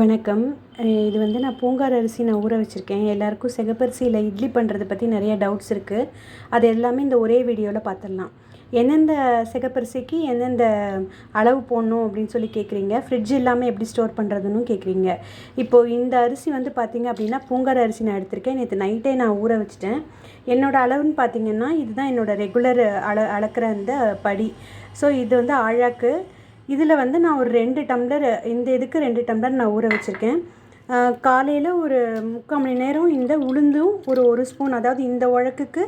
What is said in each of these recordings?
வணக்கம். இது வந்து நான் பூங்கார் அரிசி நான் ஊற வச்சுருக்கேன். எல்லாருக்கும் சிகப்பரிசியில் இட்லி பண்ணுறதை பற்றி நிறைய டவுட்ஸ் இருக்குது அது எல்லாமே இந்த ஒரே வீடியோவில் பார்த்துடலாம் எந்தெந்த சிகப்பரிசிக்கு எந்தெந்த அளவு போடணும் அப்படின்னு சொல்லி கேட்குறீங்க ஃப்ரிட்ஜ் இல்லாமல் எப்படி ஸ்டோர் பண்ணுறதுன்னு கேட்குறீங்க இப்போது இந்த அரிசி வந்து பார்த்திங்க அப்படின்னா பூங்கார் அரிசி நான் எடுத்திருக்கேன். நேற்று நைட்டே நான் ஊற வச்சுட்டேன். என்னோட அளவுன்னு பார்த்தீங்கன்னா இதுதான் என்னோடய ரெகுலர் அள அளக்கிற அந்த படி. ஸோ இது வந்து ஆழாக்கு இதில் வந்து நான் ஒரு ரெண்டு டம்ளர் இந்த இதுக்கு ரெண்டு டம்ளர் நான் ஊற வச்சுருக்கேன். காலையில் ஒரு முக்கால் மணி நேரம் இந்த உளுந்தும் ஒரு ஒரு ஸ்பூன் அதாவது இந்த உழக்குக்கு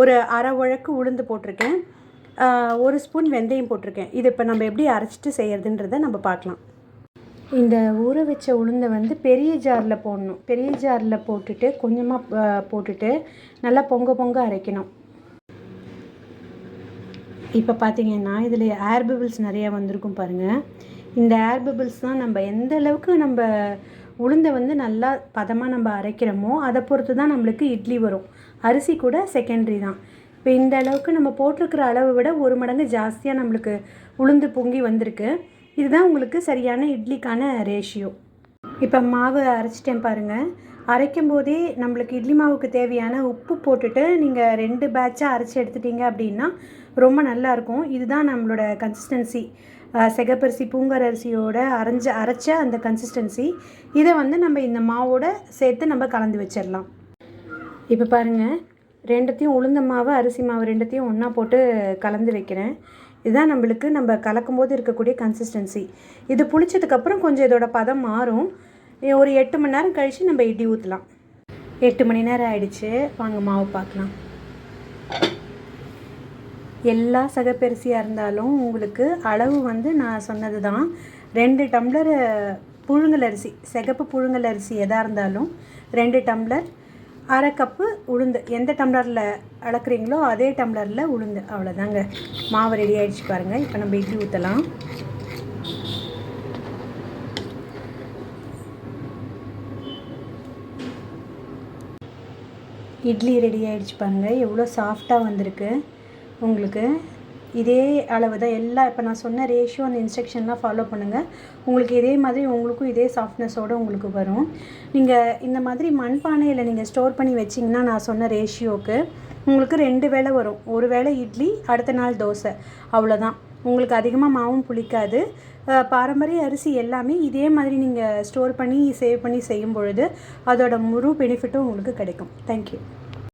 ஒரு அரை உழக்கு உளுந்து போட்டிருக்கேன். ஒரு ஸ்பூன் வெந்தயம் போட்டிருக்கேன். இது இப்போ நம்ம எப்படி அரைச்சிட்டு செய்கிறதுன்றத நம்ம பார்க்கலாம். இந்த ஊற வச்ச உளுந்தை வந்து பெரிய ஜாரில் போடணும். பெரிய ஜாரில் போட்டுட்டு கொஞ்சமாக போட்டுட்டு நல்லா பொங்க பொங்க அரைக்கணும். இப்போ பார்த்தீங்கன்னா இதில் ஏர் பபிள்ஸ் நிறையா வந்திருக்கும் பாருங்கள் இந்த ஏர் பபிள்ஸ் தான் நம்ம எந்த அளவுக்கு நம்ம உளுந்தை வந்து நல்லா பதமாக நம்ம அரைக்கிறோமோ அதை பொறுத்து தான் நம்மளுக்கு இட்லி வரும். அரிசி கூட செகண்டரி தான். இப்போ இந்த அளவுக்கு நம்ம போட்டிருக்கிற அளவை விட ஒரு மடங்கு ஜாஸ்தியாக நம்மளுக்கு உளுந்து பொங்கி வந்திருக்கு. இதுதான் உங்களுக்கு சரியான இட்லிக்கான ரேஷியோ இப்போ மாவு அரைச்சிட்டேன் பாருங்கள் அரைக்கும் போதே நம்மளுக்கு இட்லி மாவுக்கு தேவையான உப்பு போட்டுட்டு நீங்கள் ரெண்டு பேட்சாக அரைச்சி எடுத்துட்டீங்க அப்படின்னா ரொம்ப நல்லாயிருக்கும் இதுதான் நம்மளோட கன்சிஸ்டன்சி செகப்பரிசி பூங்கர் அரிசியோட அரைஞ்ச அரைச்ச அந்த கன்சிஸ்டன்சி இதை வந்து நம்ம இந்த மாவோட சேர்த்து நம்ம கலந்து வச்சிடலாம். இப்போ பாருங்கள் ரெண்டுத்தையும் உளுந்த மாவு அரிசி மாவு ரெண்டத்தையும் ஒன்றா போட்டு கலந்து வைக்கிறேன். இதுதான் நம்மளுக்கு நம்ம கலக்கும்போது இருக்கக்கூடிய கன்சிஸ்டன்சி இது புளிச்சதுக்கப்புறம் கொஞ்சம் இதோட பதம் மாறும். ஒரு எட்டு மணி நேரம் கழித்து நம்ம இட்லி ஊற்றலாம் எட்டு மணி நேரம் ஆயிடுச்சு. வாங்க மாவு பார்க்கலாம். எல்லா சகப்பரிசியாக இருந்தாலும் உங்களுக்கு அளவு வந்து நான் சொன்னது தான் ரெண்டு டம்ளர் புழுங்கல் அரிசி சிகப்பு புழுங்கல் அரிசி எதாக இருந்தாலும் ரெண்டு டம்ளர் அரை கப்பு உளுந்து. எந்த டம்ளரில் அளக்குறீங்களோ அதே டம்ளரில் உளுந்து. அவ்வளோதாங்க மாவு ரெடி ஆகிடுச்சு பாருங்கள் இப்போ நம்ம இட்லி ஊற்றலாம் இட்லி ரெடி ஆகிடுச்சு பாருங்கள் எவ்வளோ சாஃப்டாக வந்திருக்கு உங்களுக்கு. இதே அளவு தான் எல்லா இப்போ நான் சொன்ன ரேஷியோ அந்த இன்ஸ்ட்ரக்ஷன்லாம் ஃபாலோ பண்ணுங்கள் உங்களுக்கு இதே மாதிரி உங்களுக்கும் இதே சாஃப்ட்னஸோடு உங்களுக்கு வரும். நீங்கள் இந்த மாதிரி மண்பானையில் நீங்கள் ஸ்டோர் பண்ணி வச்சிங்கன்னா நான் சொன்ன ரேஷியோவுக்கு உங்களுக்கு ரெண்டு வேளை வரும். ஒரு வேளை இட்லி அடுத்த நாள் தோசை. அவ்வளோதான் உங்களுக்கு அதிகமாக மாவும் புளிக்காது. பாரம்பரிய அரிசி எல்லாமே இதே மாதிரி நீங்கள் ஸ்டோர் பண்ணி சேவ் பண்ணி செய்யும் பொழுது அதோட முழு பெனிஃபிட்டும் உங்களுக்கு கிடைக்கும். தேங்க்யூ